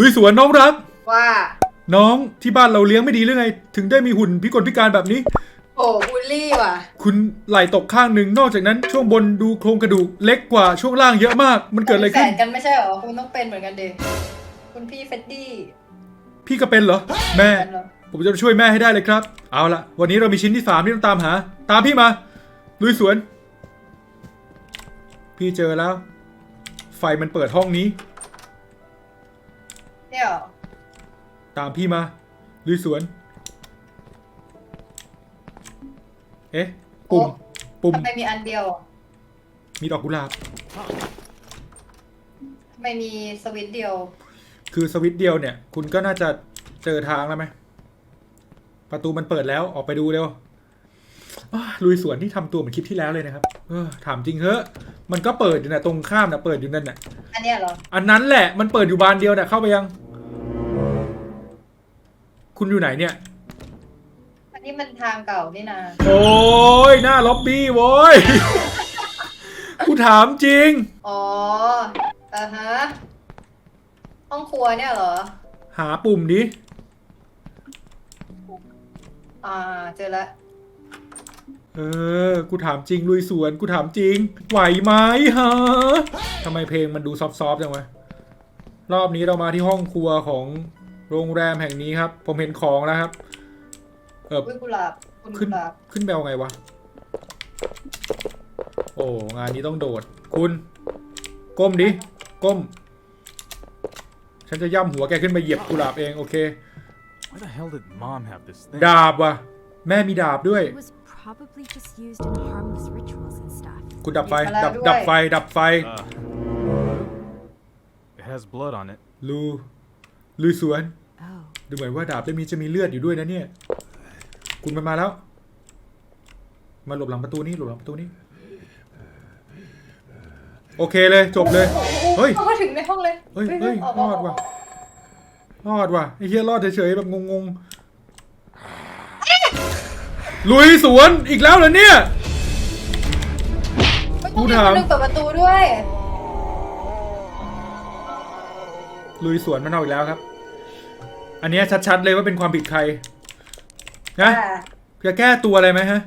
ลุยสวนน้องรัก ว่า น้องที่บ้านเราเลี้ยงไม่ดีหรือไง ถึงได้มีหุ่นพิกลพิการแบบนี้ โอ้บูลลี่ว่ะ คุณไหล่ตกข้างหนึ่งนอกจากนั้นช่วงบนดูโครงกระดูกเล็กกว่าช่วงล่างเยอะมาก มันเกิดอะไรแฝขึ้น ดกันไม่ใช่เหรอ คุณต้องเป็นเหมือนกันดิคุณพี่เฟดดี้พี่ก็เป็นเหรอ แม่เป็นเหรอผมจะช่วยแม่ให้ได้เลยครับ เอาละวันนี้เรามีชิ้นที่สามที่ต้องตามหา ตามพี่มา ลุยสวน พี่เจอแล้ว ไฟมันเปิดห้องนี้ เนี่ยเหรอตามพี่มาลุยสวน เอ๊ะ ปุ่ม ปุ่ม ทำไมมีอันเดียวมีดอกกุหลาบ ทำไมมีสวิตช์เดียว คือสวิตช์เดียวเนี่ย คุณก็น่าจะเจอทางแล้วไหม ประตูมันเปิดแล้วออกไปดูเร็วอ้าลุยสวนที่ทำตัวเหมือนคลิปที่แล้วเลยนะครับ เออถามจริงเถอะมันก็เปิดอยู่นะตรงข้ามนะเปิดอยู่นั่นน่ะ อันเนี้ยเหรอ อันนั้นแหละมันเปิดอยู่บานเดียวน่ะเข้าไปยัง คุณอยู่ไหนเนี่ย อันนี้มันทางเก่านี่นาโอ้ยหน้าล็อบบี้โว้ยกูถามจริง อ๋ออ่าฮะ ห้องครัวเนี่ยเหรอ หาปุ่มดิ อ่า เจอแล้วเออ กูถามจริงลุยสวน กูถามจริง ไหวไหมฮะทำไมเพลงมันดูซอฟๆจังวะ รอบนี้เรามาที่ห้องครัวของโรงแรมแห่งนี้ครับ ผมเห็นของแล้วครับ เอออุ้ยกุหลาบคุณขึ้นกุหลาบขึ้นแบลไงวะ โอ้ งานนี้ต้องโดด คุณ ก้มดิ ก้ม ฉันจะย่ำหัวแกขึ้นไปเหยียบกุหลาบเอง โอเค Why the hell did mom have this thing? ดาบว่ะ แม่มีดาบด้วย It was probably just used in harmless rituals and stuff. คุณดับไฟหยิบมาแล้วดับด้วย ดับไฟ ดับไฟ Uh, it has blood on it. ลูลุยสวน Oh, ดูเหมือนว่าดาบเล่มนี้จะมีเลือดอยู่ด้วยนะเนี่ย คุณมันมาแล้ว มาหลบหลังประตูนี้หลบหลังประตูนี้โอเคเลยจบเลย เฮ้ย เขาก็ถึงในห้องเลยเฮ้ยเฮ้ยออกรมาอดว่ะ รอดว่ะไอ้เฮียรอดเฉยๆแบบงงๆ ลุยสวนอีกแล้วเหรอเนี่ย ไม่กูต้องมีถามคนหนึงเปิดประตูด้วย ลุยสวนมันเอาอีกแล้วครับ อันเนี้ยชัดๆเลยว่าเป็นความผิดใครนะอ่าจะแก้ตัวอะไรไหมฮะ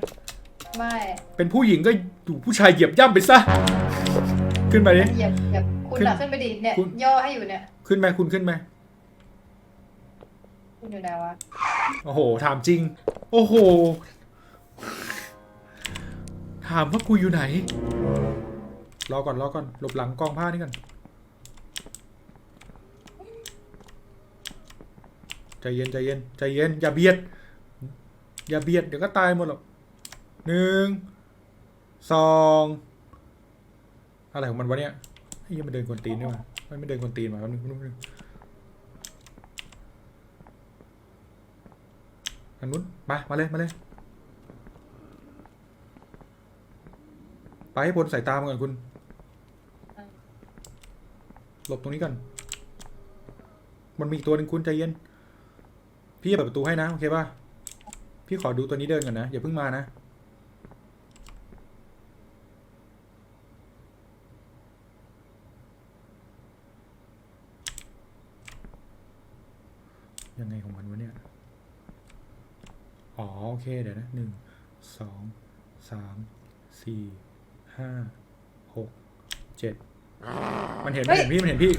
ไม่เป็นผู้หญิงก็ถูกผู้ชายเหยียบย่ำไปซะ ขึ้นไปดิ เหยียบเหยียบคุณขึ้นอะขึ้นไปดิเนี่ย คุณ ย่อให้อยู่เนี่ย ขึ้นไปคุณขึ้นไปคุณอยู่ไหนวะ โอ้โห ถามจริง โอ้โห ถามว่ากูอยู่ไหน รอก่อนรอก่อนหลบหลังกองผ้านี่ก่อนใจเย็นใจเย็นใจเย็นอย่าเบียด อย่าเบียดเดี๋ยวก็ตายหมดหรอกหนึ่งสองอะไรของมันวะเนี่ยไอ้ยังมันเดินกวนตีนด้วยวะไม่ไม่เดินกวนตีนมาแป๊บนึงนึงแป๊บนึงทางนู้นมามาเลยมาเลย ไปให้พ้นสายตามาก่อนคุณ หลบตรงนี้ก่อน มันมีอีกตัวหนึ่งคุณใจเย็น พี่จะเปิดประตูให้นะ โอเคป่ะ พี่ขอดูตัวนี้เดินก่อนนะ อย่าเพิ่งมานะยังไงของมันวะเนี่ย อ๋อ โอเค เดี๋ยวนะหนึ่งสองสามสี่ ห้าหกเจ็ดมันเห็นมันเห็นพี่มันเห็นพี่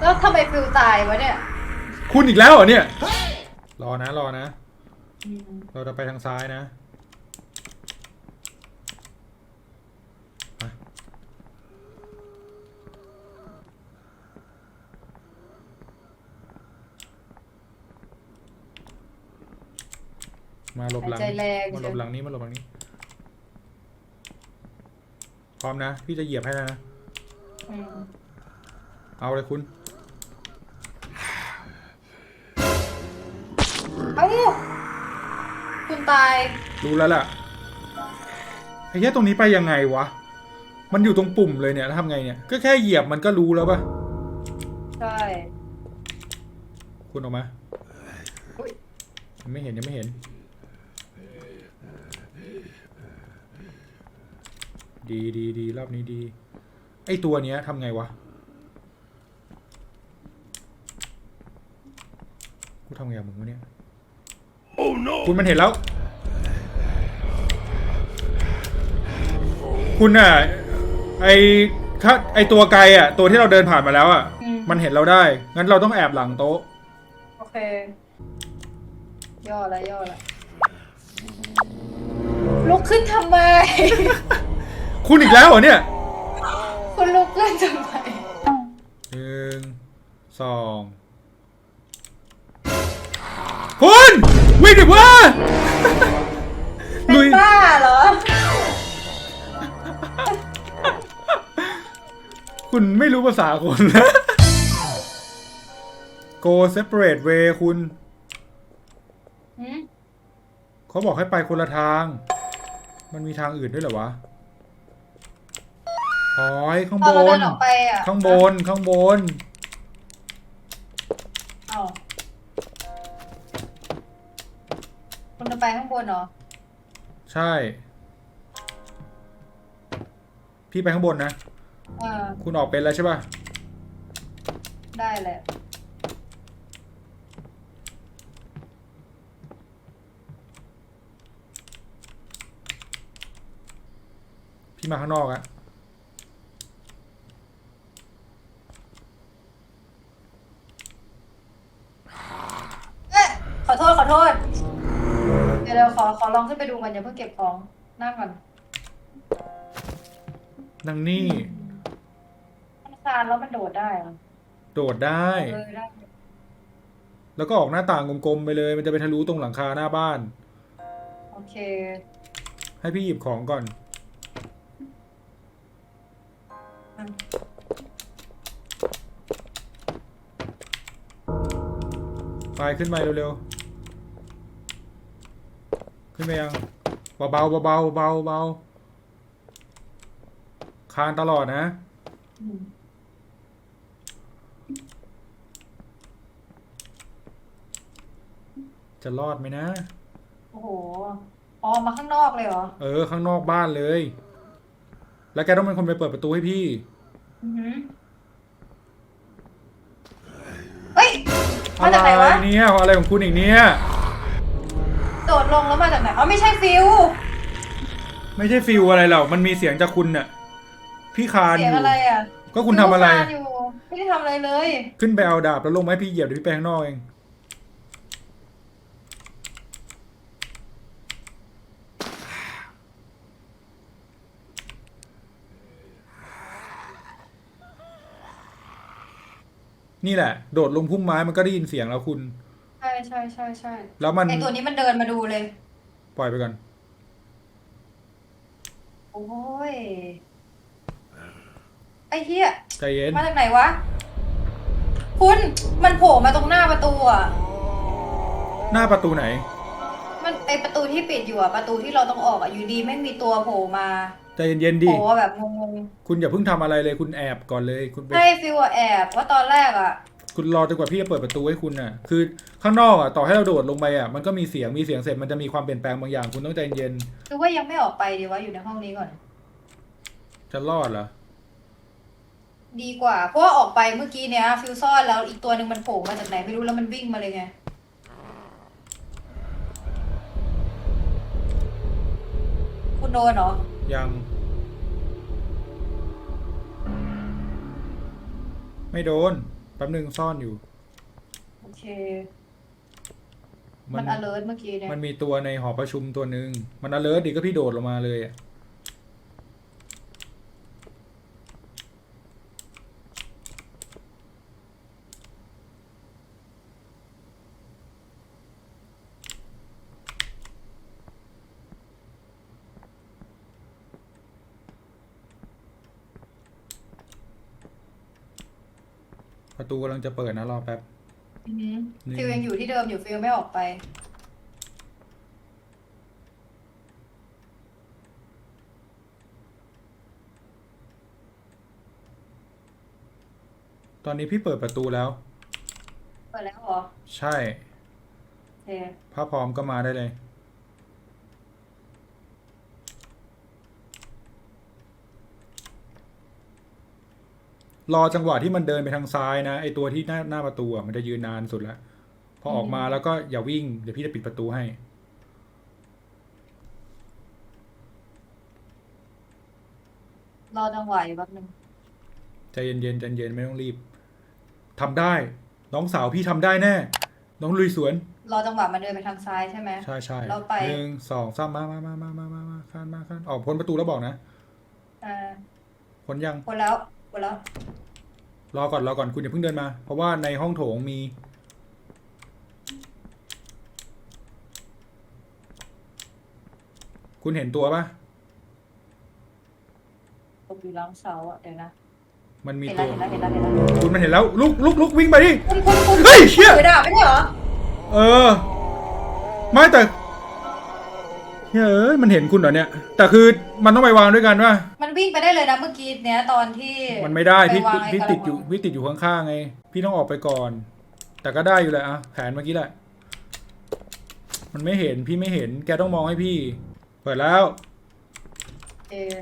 แล้วทำไมฟิวตายวะเนี่ย คุณอีกแล้วเหรอเนี่ย รอนะรอนะ เราจะไปทางซ้ายนะมามาหลบหลังหายใจแรง มาหลบหลังนี้มาหลบหลังนี้พ ร้อมนะ พี่จะเหยียบให้แล้วนะอืมเอาเลยคุณ เอ้าคุณตาย รู้แล้วล่ะ ไอ้แค่ตรงนี้ไปยังไงวะ มันอยู่ตรงปุ่มเลยเนี่ยแล้วทำไงเนี่ย ก็แค่เหยียบมันก็รู้แล้วปะใช่ คุณออกมาอุ๊ย ยังไม่เห็นยังไม่เห็น ดีดีดีรอบนี้ดี ไอตัวเนี้ยทำไงวะ กูทำไงกับมึงวะเนี่ยคุณมันเห็นแล้ว คุณอะไอถ้าไอตัวไกลอะ ตัวที่เราเดินผ่านมาแล้วอะ อืมมันเห็นเราได้ งั้นเราต้องแอบหลังโต๊ะ โอเค ย่อละย่อละลุกขึ้นทำไม คุณอีกแล้วเหรอเนี่ยคุณลุกขึ้นทำไมหนึ่งสองคุณวิ่งดิวะเป็ลุนยบ้าเหรอ คุณไม่รู้ภาษาคนนะ go separate way คุณหืมเขาบอกให้ไปคนละทาง มันมีทางอื่นด้วยเหรอวะ อ๋อยข้างตบอนเราเดินน ออกไปอะข้างบนข้างบน เอาคุณจะไปข้างบนเหรอ ใช่ พี่ไปข้างบนนะ เออ คุณออกเป็นแล้วใช่ป่ะ ได้แหละ พี่มาข้างนอกอะ เอ๊ะขอโทษขอโทษ เดี๋ยวเดี๋ยว ขอขอลองขึ้นไปดูก่อนอย่าเพิ่งเก็บของนั่งก่อนนางนี่ มันคลานแล้วมันโดดได้เหรอโดดได้ เออได้แล้วก็ออกหน้าต่างกลมๆไปเลย มันจะไปทะลุตรงหลังคาหน้าบ้าน โอเค ให้พี่หยิบของก่อนอืมไปขึ้นไปเร็วๆ ขึ้นไปยังเบาๆเบาๆเบาๆเบาๆคานตลอดนะอืมจะรอดไหมนะ โอ้โหอ๋อมาข้างนอกเลยเหรอ เออ ข้างนอกบ้านเลย แล้วแกต้องเป็นคนไปเปิดประตูให้พี่อือหือเฮ้ย มาจากไหนวะอะไรเนี่ยอะไรของคุณอีกเนี่ยโดดลงแล้วมาจากไหนอ๋อไม่ใช่ฟิวไม่ใช่ฟิลอะไรหรอก มันมีเสียงจากคุณน่ะ พี่คานเสีอยงยู่ อะไรอะก็คุณทำอะไร ฟิวคลานอยู่ไม่ได้ทำอะไรเลย ขึ้นไปเอาดาบแล้วลงมาให้พี่เหยียบเดี๋ยวพี่ไปข้างนอกเอง นี่แหละ โดดลงพุ่มไม้มันก็ได้ยินเสียงแล้วคุณใช่ใช่ใช่ใช่แล้วมันไอตัวนี้มันเดินมาดูเลย ปล่อยไปก่อน โอ้ย ไอ้เหี้ยใจเย็น มาจากไหนวะ คุณมันโผล่มาตรงหน้าประตูอะ หน้าประตูไหน มันไอประตูที่ปิดอยู่อะ ประตูที่เราต้องออกอะ อยู่ดีไม่งมีตัวโผล่มาใจเย็นๆดิโผล่มาแบบงงคุณอย่าเพิ่งทำอะไรเลยคุณแอบก่อนเลย คุณไปๆให้ฟิวอะแอบว่าตอนแรกอะ คุณรอจนกว่าพี่จะเปิดประตูให้คุณน่ะ คือข้างนอกอะต่อให้เราโดดลงไปอะมันก็มีเสียงมีเสียงเสร็จมันจะมีความเปลี่ยนแปลงบางอย่างคุณต้องใจเย็นคือว่ายังไม่ออกไปดีวะอยู่ในห้องนี้ก่อน จะรอดเหรอดีกว่า เพราะว่าออกไปเมื่อกี้เนี้ยฟิวซ่อนแล้วอีกตัวหนึ่งมันโผล่มาจากไหนไม่รู้แล้วมันวิ่งมาเลยไงคุณโดนเหรอยังไม่โดน แป๊บหนึ่งซ่อนอยู่ โอเค มัน alert เมื่อกี้เนี่ยมันมีตัวในหอประชุมตัวหนึ่งมัน alert ดิก็พี่โดดลงมาเลยอะ ตูกำลังจะเปิดนะรอแป๊บ อือหือนี่ ฟิวยังอยู่ที่เดิมอยู่ฟิวไม่ออกไป ตอนนี้พี่เปิดประตูแล้ว เปิดแล้วเหรอใช่ โอเคถ้าพร้อมก็มาได้เลย รอจังหวะที่มันเดินไปทางซ้ายนะไอตัวที่หน้าหน้าประตูอะมันจะยืนนานสุดแล้วพพอออกมาแล้วก็อย่าวิ่งเดี๋ยวพี่จะปิดประตูให้ รอจังหวะอยู่แป๊บนึงใจเย็นๆใจเย็นๆไม่ต้องรีบทำได้ น้องสาวพี่ทำได้แน่ น้องลุยสวน รอจังหวะมันเดินไปทางซ้ายใช่ไหม ใช่ใช่เราไป หนึ่งสองสามมามามามามามามาข้านมาข้านออกพ้นประตูแล้วบอกนะอ่าพ้นยัง คนแล้ว คนแล้วรอก่อนรอก่อนคุณอย่าเพิ่งเดินมา เพราะว่าในห้องโถงมี คุณเห็นตัวปะตกอยู่หลังเสาอะเดี๋ยวนะมันมีเห็นตัแล้วว เห็นแล้วเห็นแล้วเห็นแล้วคุณมันเห็นแล้วลุกลุกลุกวิ่งไปดิคุณคุณคุณเฮ้ยเชี่ย ถือดาบไม่ใช่เหรอเออ ไม่แต่ เฮ้ยมันเห็นคุณเหรอเนี่ย แต่คือมันต้องไปวางด้วยกันว่ามันวิ่งไปได้เลยนะเมื่อกี้เนี้ยตอนที่มันไม่ได้พี่ปวางไอ้พี่กระติดอยู่มังพี่ติดอยู่ข้างๆไงพี่ต้องออกไปก่อน แต่ก็ได้อยู่แหละอะแผนเมื่อกี้แหละ มันไม่เห็นพี่ไม่เห็น แกต้องมองให้พี่ เปิดแล้ว เออ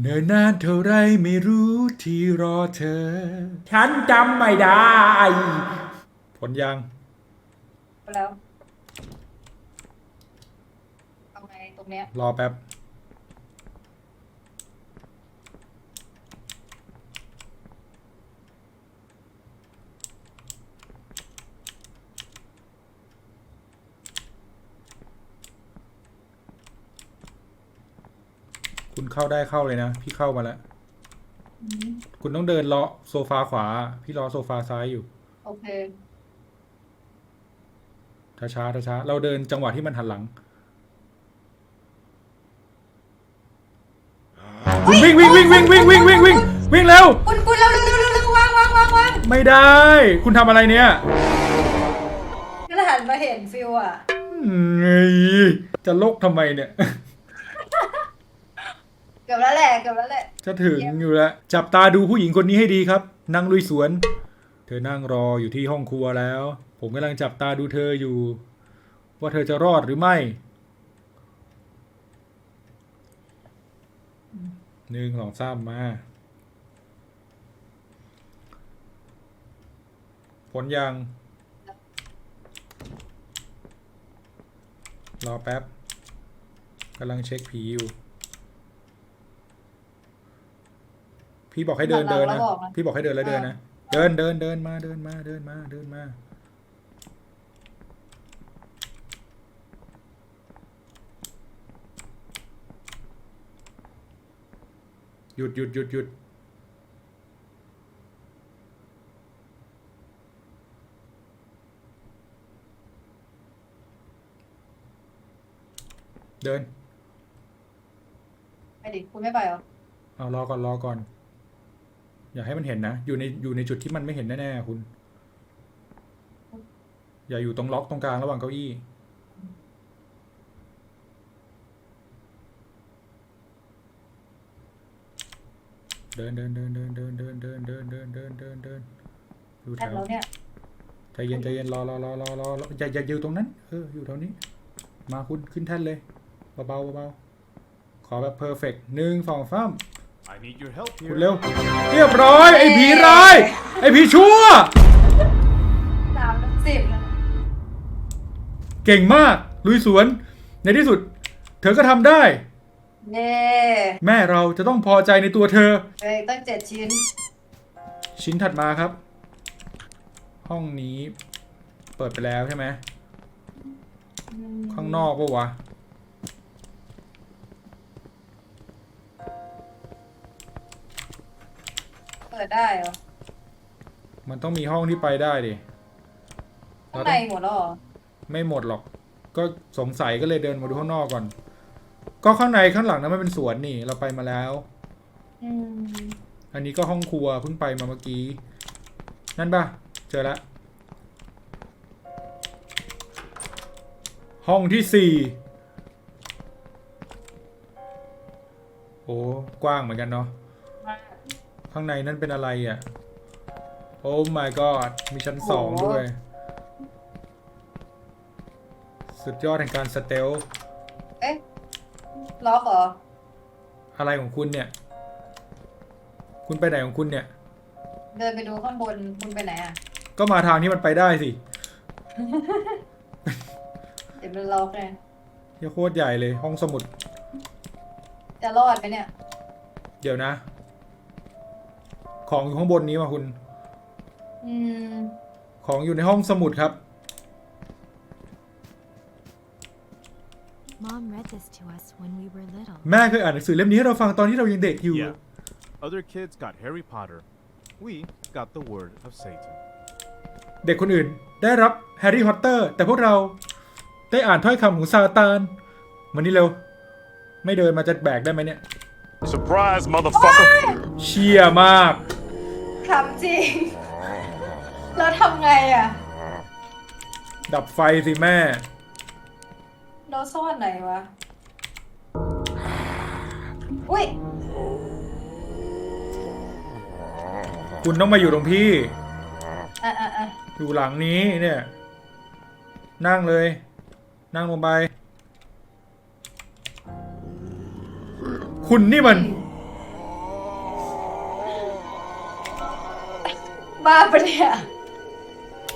เนิ่นนานเท่าไรไม่รู้ที่รอเธอ ฉันจำไม่ได้ผลยัง ไปแล้วเอาไงตรงเนี้ย รอแป๊บ คุณเข้าได้เข้าเลยนะ พี่เข้ามาแล้ว อืมคุณต้องเดินเลาะโซฟาขวา พี่รอโซฟาซ้ายอยู่ โอเค ช้าช้าช้าช้าๆเราเดินจังหวะที่มันหันหลังวิ่งวิ่งวิ่งวิ่งวิ่งวิ่งวิ่งวิ่งวิ่งเร็วคุณคุณเร็วเร็วเร็วเร็วเร็ววางวางวางวางไม่ได้ คุณทำอะไรเนี่ยก็หันมาเห็นฟิวอะเฮ้ยจะลกทำไมเนี่ย เกือบแล้วแหละเกือบแล้วแหละ จะถึงอยู่แล้ว จับตาดูผู้หญิงคนนี้ให้ดีครับนั่งลุยสวน เธอนั่งรออยู่ที่ห้องครัวแล้ว ผมกำลังจับตาดูเธออยู่ ว่าเธอจะรอดหรือไม่ หนึ่งสองสามมา ผลยัง รอแป๊บกำลังเช็คผีอยู่ พี่บอกให้เดินเดินนะ พี่บอกให้เดินแล้วเดินนะ เดินเดินเดินมาเดินมาเดินมาเดินมา หยุดหยุดหยุดหยุดเดิน ไปดิคุณไม่ไปเหรอเอารอก่อนรอก่อน อย่าให้มันเห็นนะ อยู่ในอยู่ในจุดที่มันไม่เห็นแน่ๆคุณ อย่าอยู่ตรงล็อกตรงกลางระหว่างเก้าอี้ เดินเดินเดินเดินเดินเดินเดินเดินเดินเดินเดินเดินดูแอแถบวแล้วเนี่ยใจเย็นใจเย็นรอรอรอรอรอรออย่าอย่าอยู่ตรงนั้นเอออยู่แถวนี้ มาคุณขึ้นแท่นเลยเบาๆเบาๆขอแบบเพอร์เฟกหนึ่งสองสาม I need your help คุ here. ณเร็ว เรียบร้อย ไอ้ผีร้ายไอ้ผีชั่ว สามถึงสิบแล้วนะเก่งมาก ลุยสวน ในที่สุด เธอก็ทำได้ เย่แม่เราจะต้องพอใจในตัวเธอเหลยตั้งเจ็ดชิ้น ชิ้นถัดมาครับ ห้องนี้เปิดไปแล้วใช่ไหมอืมข้างนอกปะวะ เปิดได้เหรอมันต้องมีห้องที่ไปได้ดิ ข้างในหมดแล้วเหรอไม่หมดหรอก ก็สงสัยก็เลยเดินมาดูข้างนอกก่อน ก็ข้างในข้างหลังนั้นมันเป็นสวนนี่เราไปมาแล้ว อืมอันนี้ก็ห้องครัวเพิ่งไปมาเมื่อกี้ นั่นป่ะเจอแล้วห้องที่สี่โอ้กว้างเหมือนกันเนาะมากข้างในนั่นเป็นอะไรอะ โอ้ my god มีชั้นสองด้วย สุดยอดแห่งการสเตลเอ๊ะ ล็อกเหรอ อะไรของคุณเนี่ย คุณไปไหนของคุณเนี่ยมเดินไปดูข้างบน คุณไปไหนอะ ก็มาทางที่มันไปได้สิเดี๋ยวมันล็อกไงเหี้ยโคตรใหญ่เลย ห้องสมุด จะรอดไหมเนี่ย เดี๋ยวนะ ของอยู่ข้างบนนี้มาคุณ อืม ของอยู่ในห้องสมุดครับ แม่เคยอ่านหนังสือเล่มนี้ให้เราฟังตอนที่เรายังเด็กอยู่ Yeah. Other kids got Harry Potter. We got the word of Satan. เด็กคนอื่นได้รับแฮร์รี่พอตเตอร์แต่พวกเราได้อ่านถ้อยคำของซาตานมานี่เร็ว ไม่เดินมาจะแบกได้ไหมเนี่ย Surprise, motherfucker! เชียมากทำจริง แล้วทำไงอะ ดับไฟสิแม่ เราซ่อนไหนวะ อุ้ยคุณต้องมาอยู่ตรงพี่ อะอะอะอยู่หลังนี้เนี่ย นั่งเลย นั่งลงไป คุณนี่มัน บ้าปะเนี่ย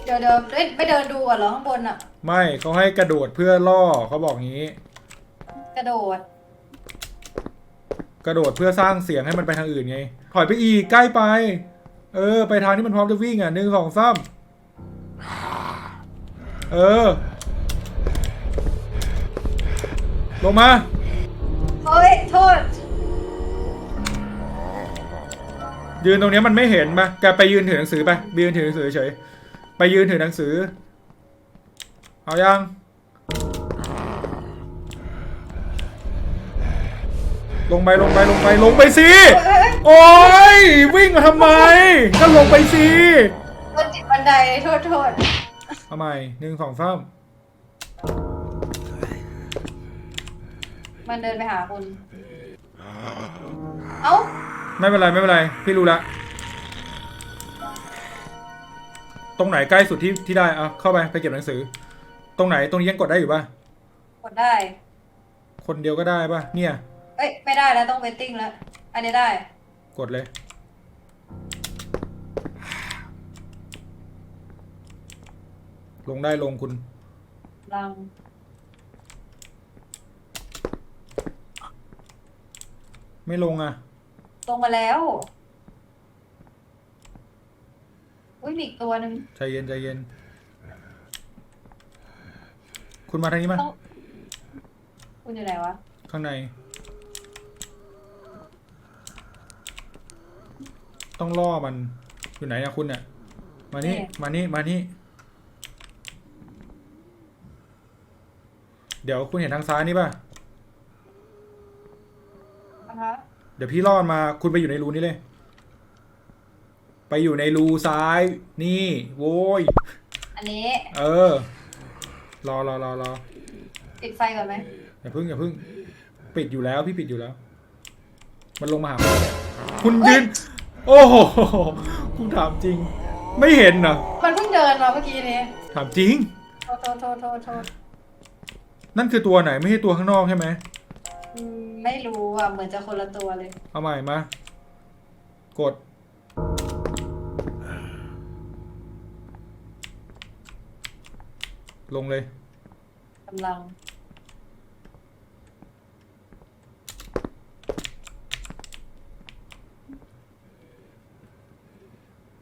เดี๋ยวเดี๋ยวไม่ไม่เดินดูก่อนเหรอข้างบนอะ ไม่เขาให้กระโดดเพื่อล่อเขาบอกงี้ กระโดด กระโดดเพื่อสร้างเสียงให้มันไปทางอื่นไง ถอยไปอีกใกล้ไป เออ ไปทางที่มันพร้อมจะวิ่งอะหนึ่งสองสามเออ ลงมา เฮ้ย โทษ ยืนตรงเนี้ยมันไม่เห็นปะแกไปยืนถือหนังสือไปไปยืนถือหนังสือเฉย ไปยืนถือหนังสือ เอายัง ลงไปลงไปลงไปลงไปสิโอ้ยวิ่งมาทำไม ก็ลงไปสิบนจิตบันไดโทษโทษทำไมหนึ่งสองสามมันเดินไปหาคุณ เอ้า ไม่เป็นไรไม่เป็นไร พี่รู้ละ ตรงไหนใกล้สุดที่ที่ได้เอาเข้าไปไปเก็บหนังสือ ตรงไหนตรงนี้ยังกดได้อยู่ป่ะ กดได้ คนเดียวก็ได้ป่ะเนี่ย เอ้ยไม่ได้แล้วต้องเวทติ้งแล้วอันนี้ได้ กดเลย ลงได้ลงคุณ ลัง ไม่ลงอะ ตรงมาแล้วอุ้ยมีอีกตัวหนึ่งใจเย็นใจเย็น คุณมาทางนี้มา ต้องคุณอยู่ไหนวะ ข้างใน ต้องล่อมันอยู่ไหนอะคุณเนี่ยมานี่นี่มานี่มานี่ เดี๋ยวคุณเห็นทางซ้ายนี่ป่ะอะฮะเดี๋ยวพี่ล่อมันมาคุณไปอยู่ในรูนี้เลย ไปอยู่ในรูซ้าย นี่โว้ย อันนี้เออ รอรอรอรอปิดไฟก่อนไหมอย่าพึ่งอย่าพึ่ง ปิดอยู่แล้วพี่ปิดอยู่แล้ว มันลงมาหาคุณเนี่ยคุณยืน โอ้โหคุณถามจริง ไม่เห็นเหรอมันเพิ่งเดินมาเมื่อกี้นี้ถามจริง โทษโทษโทษโทษโทษนั่นคือตัวไหนไม่ใช่ตัวข้างนอกใช่ไหมอืมไม่รู้อะ เหมือนจะคนละตัวเลย เอาใหม่มากด ลงเลยกำลัง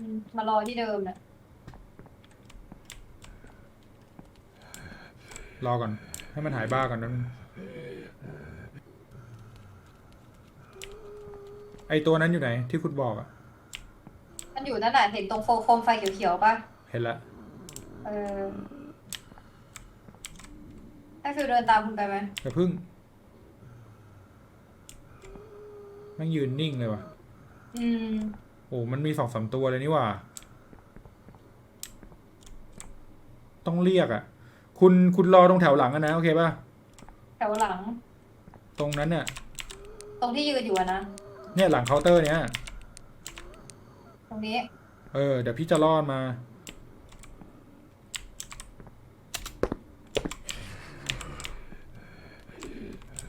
อื มมารอที่เดิมน่ะรอก่อน ให้มันหายบ้าก่อนนั้นงไอตัวนั้นอยู่ไหน ที่คุณบอกอะมันอยู่นั่นน่ะเห็นตรงโฟโคมไฟเขียวๆป่ะ เห็นละเออให้ฟิวเดินตามคุณไปไหมอย่าพึ่งแม่งยืนนิ่งเลยว่ะ อืม โอ้มันมีสองสามตัวเลยนี่หว่า ต้องเรียกอะ่ะ คุณคุณรอตรงแถวหลังอะนะ โอเคป่ะ แถวหลัง ตรงนั้นเนี่ยตรงที่ยืนอยู่อะนะ เนี่ยหลังเคาน์เตอร์เนี้ยตรงนี้ เออ เดี๋ยวพี่จะรอดมา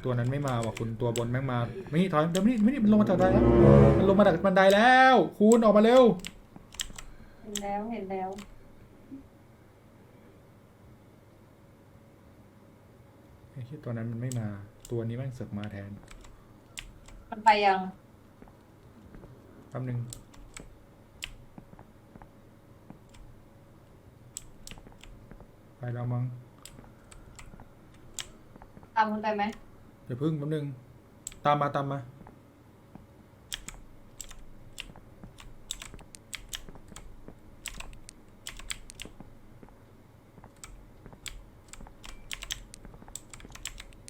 ตัวนั้นไม่มาว่ะคุณตัวบนแม่งมา ไม่นี่ถอยเดี๋ยวไม่นี่ไม่นี่มันลงมาจากบันไดแล้วมันลงมาจากบันไดแล้ว คุณออกมาเร็ว เห็นแล้วเห็นแล้ว ไอ้ที่ตัวนั้นมันไม่มา ตัวนี้แม่งเสือกมาแทนมันไปยัง แป๊บนึงไปแล้วมั้งตามคุณไปไหม เดี๋ยวพึ่งแป๊บนึง ตามมาตามมา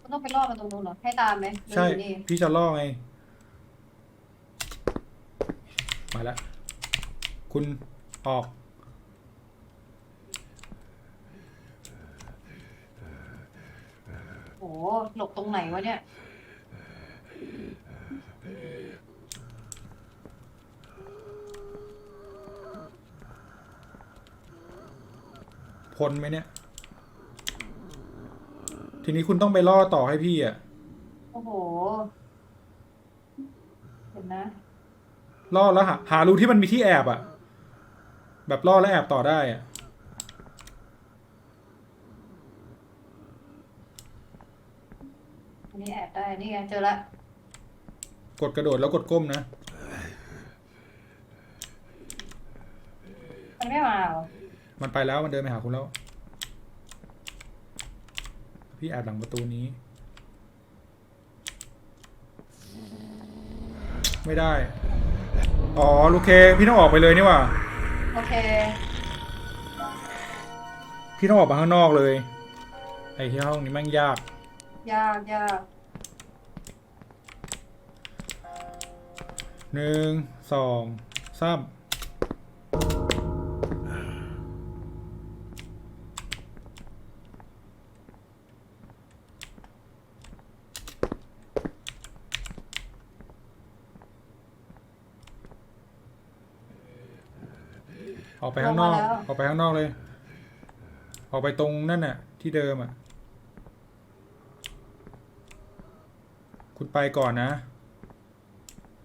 คุณต้องไปล่อมันตรงนู้นเหรอ ให้ตามไหมหรือใช่อยู่นี่พี่จะล่อไง มาแล้ว คุณออก โอ้โหหลบตรงไหนวะเนี่ย พ้นไหมเนี่ย ทีนี้คุณต้องไปล่อต่อให้พี่อะ โอ้โห เห็นนะ ล่อแล้วหาหารูที่มันมีที่แอบอะ แบบล่อแล้วแอบต่อได้อะ นนี้แอบได้ นี่ไงเจอละ กดกระโดดแล้วกดก้มนะ มันไม่มาเหรอมันไปแล้วมันเดินไปหาคุณแล้ว พี่แอบหลังประตูนี้ ไม่ได้ อ๋อโอเค พี่ต้องออกไปเลยนี่หว่า โอเค พี่ต้องออกมาข้างนอกเลย ไอ้ที่ห้องนี้แม่งยาก ยากยากหนึ่งสองสามออกไปข้างนอก ออกไปข้างนอกเลย ออกไปตรงนั่นน่ะ ที่เดิมอะ คุณไปก่อนนะ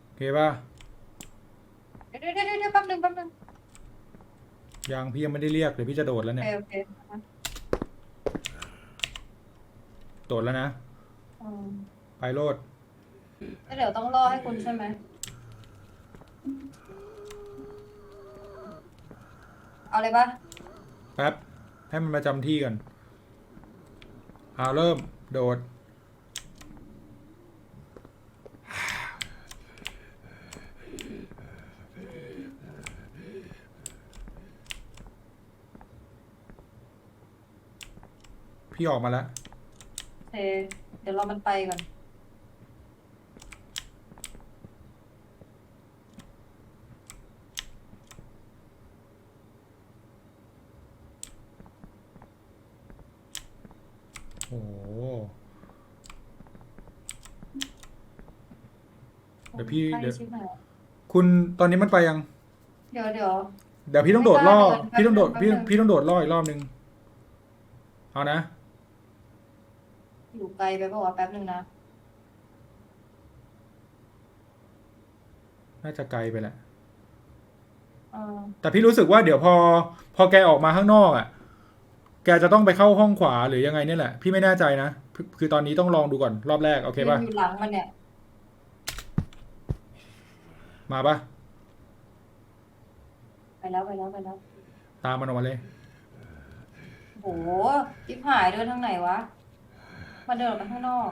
โอเคป่ะเดี๋ยวเดี๋ยวเดี๋ยวเดี๋ยวแป๊บนึงแป๊บนึงยังพี่ยังไม่ได้เรียกเดี๋ยวพี่จะโดดแล้วโอเนี่ยเคโอเคโดดแล้วนะ อืมไปโลด แล้วเดี๋ยวต้องรอให้คุณใช่ไหมเอาเลยปะแป๊บ ให้มันมาจำที่ก่อนเอาเริ่ม โดด พี่ออกมาแล้วโอเคเดี๋ยวรอมันไปก่อนโอ้โหเดี๋ยวพี่ใกล้เดี๋ยวชิบหายคุณตอนนี้มันไปยัง เดี๋ยวเดี๋ยว เดี๋ยวพี่ต้องโดดล่อ ไม่กล้าเดินพี่ต้องโดดแป๊บพี่นึงพี่ต้องโดดล่ออีกรอบนึง เอานะ อยู่ไกลไปปะวะแป๊บนึงนะ น่าจะไกลไปแหละ เออแต่พี่รู้สึกว่าเดี๋ยวพอ พอแกออกมาข้างนอกอะ แกจะต้องไปเข้าห้องขวาหรือยังไงเนี่ยแหละ พี่ไม่แน่ใจนะคือคือตอนนี้ต้องลองดูก่อนรอบแรก โอเคป่ะยืนอยู่หลังมันเนี่ย มาป่ะ ไปแล้วไปแล้วไปแล้ว ตามมันออกมาเลย โหจิ๊บหายเดินทางไหนวะ มาเดินออกไปข้างนอก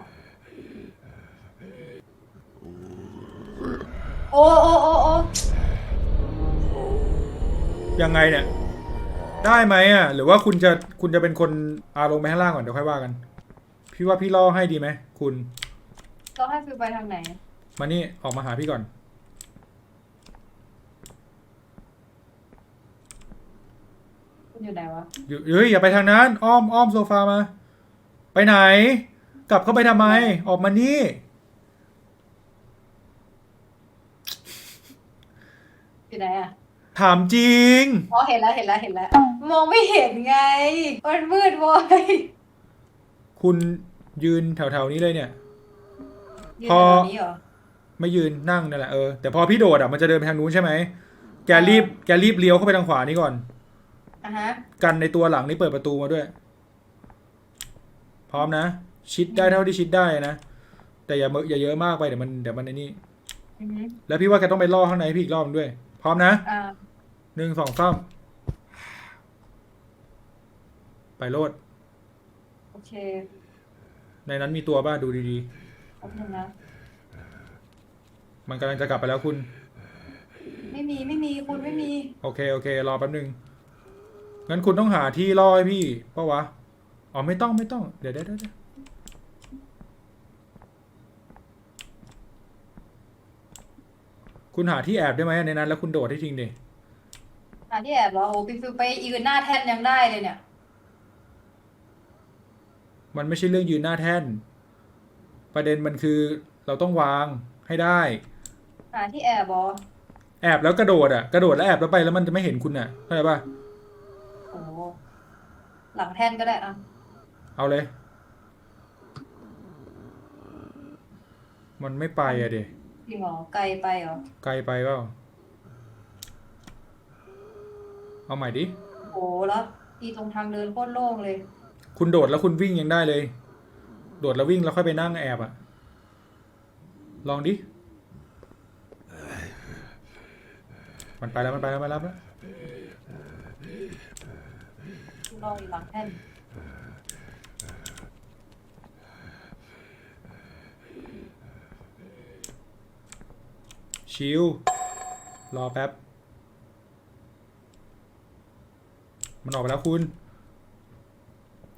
โอ้โอ้โอ้โอ้ยังไงเนี่ย ได้ไหมอะ หรือว่าคุณจะคุณจะเป็นคนอาลงไปข้างล่างก่อนเดี๋ยวค่อยว่ากัน พี่ว่าพี่ล่อให้ดีไหมคุณต้องให้ฟิวไปทางไหน มานี่ออกมาหาพี่ก่อน คุณอยู่ไหนวะ อยู่เฮ้ยอย่าไปทางนั้น อ้อมอ้อมโซฟามา ไปไหน กลับเข้าไปทำไม ออกมานี่ อยู่ไหนอะถามจริง อ๋อเห็นแล้วเห็นแล้วเห็นแล้ว มองไม่เห็นไง มันมืดโว้ยคุณยืนแถวๆนี้เลยเนี่ย ยืนพอแบบนี้เหรอ ไม่ยืนนั่งนั่นแหละเออแต่พอพี่โดดอะมันจะเดินไปทางนู้นใช่ไหมแกรีบแกรีบเลี้ยวเข้าไปทางขวานี้ก่อน อะฮะ กันในตัวหลังนี่เปิดประตูมาด้วย พร้อมนะ ชิดได้เท่าที่ชิดได้นะ แต่อย่าเมอะอย่าเยอะมากไปเดี๋ยวมันเดี๋ยวมันไอ้นี่ อือฮึแล้วพี่ว่าแกต้องไปล่อข้างในพี่อีกรอบนึงด้วย พร้อมนะอ่าหนึ่งสองสามไปโลด โอเคในนั้นมีตัวบ้าดูดีแป๊บนึงนะ ๆ มันกำลังจะกลับไปแล้วคุณ ไม่มีไม่มีคุณไม่มี โอเค โอเค รอแป๊บนึงงั้นคุณต้องหาที่ล่อให้พี่เปะวะ อ๋อไม่ต้องไม่ต้องเดี๋ยวเดี๋ยวเดี๋ยวเดี๋ยวคุณหาที่แอบได้ไหมในนั้น แล้วคุณโดดให้ทิ้งดิหาที่แอบเหรอโอ้ปิฟิวไปยืนหน้าแท่นยังได้เลยเนี่ย มันไม่ใช่เรื่องยืนหน้าแท่น ประเด็นมันคือเราต้องวางให้ได้ หาที่แอบเหรอแอบแล้วกระโดดอะกระโดดแล้วแอบแล้วไปแล้วมันจะไม่เห็นคุณอะเข้าใจปะโอ้หลังแท่นก็ได้อะ เอาเลย มันไม่ไปอะเดจริงเหรอไกลไปเหรอไกลไปเปล่าเอาใหม่ดิโอ้แล้วอีตรงทางเดินโคตรโล่งเลย คุณโดดแล้วคุณวิ่งยังได้เลย โดดแล้ววิ่งแล้วค่อยไปนั่งแอบอะลองดิ มันไปแล้วมันไปแล้วมันรับแล้วรออยู่หลังแท่น ชิลรอแป๊บ มันออกไปแล้วคุณ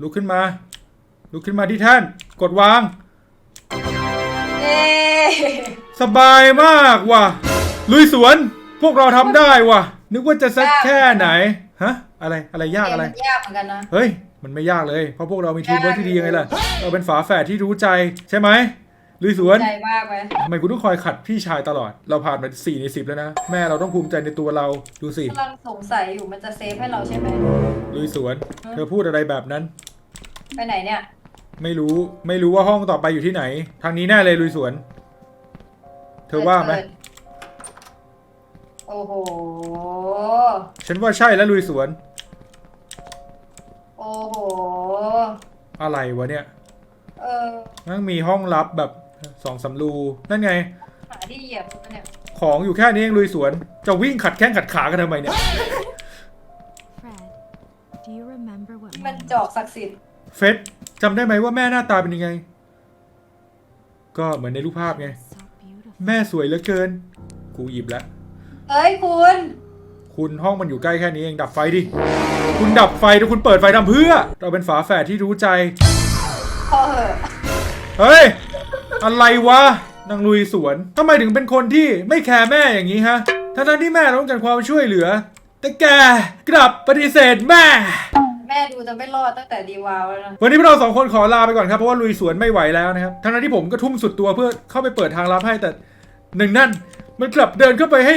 ลุกขึ้นมา ลุกขึ้นมาที่แท่นกดวางเอ๊ะสบายมากว่ะ ลุยสวน พวกเราทำได้ว่ะ นึกว่าจะสักแค่ไหน ฮะ อะไร อะไรยากอะไรเกมมันยากเหมือนกันนะ เฮ้ย มันไม่ยากเลย เพราะพวกเรามีทีมเวิร์คที่ดียังไงล่ะ เราเป็นฝาแฝดที่รู้ใจใช่ไหม ลุยสวนใจมากไหมทำไมคุณต้องคอยขัดพี่ชายตลอด เราผ่านมาสี่ในสิบแล้วนะ แม่เราต้องภูมิใจในตัวเรา ดูสิกำลังสงสัยอยู่มันจะเซฟให้เราใช่ไหม ลุยสวน เธอพูดอะไรแบบนั้น ไปไหนเนี่ย ไม่รู้ไม่รู้ว่าห้องต่อไปอยู่ที่ไหน ทางนี้แน่เลยลุยสวน เธอว่าไหมเชิญโอ้โห ฉันว่าใช่แล้วลุยสวน โอ้โห อะไรวะเนี่ย เออมันมีห้องลับแบบ สองสามรูนั่นไง หาที่เหยียบมันเนี่ยของอยู่แค่นี้เองลุยสวน จะวิ่งขัดแข้งขัดขากันทำไมเนี่ย Fred, do you remember what มัน Mom จอกศักดิ์สิทธิ์เฟสจำได้ไหมว่าแม่หน้าตาเป็นยังไง ก็เหมือนในรูปภาพไง was so beautiful? แม่สวยเหลือเกิน กูหยิบแล้ว เอ้ยคุณ คุณห้องมันอยู่ใกล้แค่นี้เองดับไฟดิ คุณดับไฟแต่คุณเปิดไฟทำเพื่อ เราเป็นฝาแฝดที่รู้ใจ พอเหอะ เฮ้ย อะไรวะนางลุยสวนทำไมถึงเป็นคนที่ไม่แคร์แม่อย่างนี้ฮะทั้งๆที่แม่ต้องการความช่วยเหลือ แต่แกกลับปฏิเสธแม่ แม่ดูจะไม่รอดตั้งแต่ดีวาวแล้วนะ วันนี้พวกเราสองคนขอลาไปก่อนครับ เพราะว่าลุยสวนไม่ไหวแล้วนะครับทั้งนั้นที่ผมก็ทุ่มสุดตัวเพื่อเข้าไปเปิดทางลับให้แต่หนึ่งนั่น มันกลับเดินเข้าไปให้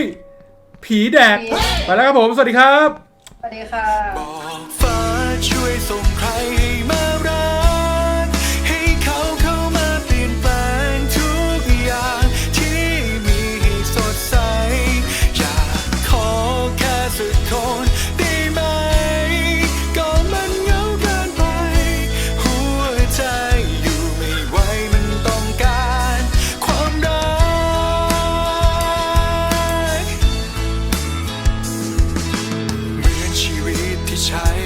ผีแดก ไปแล้วครับผม สวัสดีครับ สวัสดีค่ะฟ้าช่วยส่ง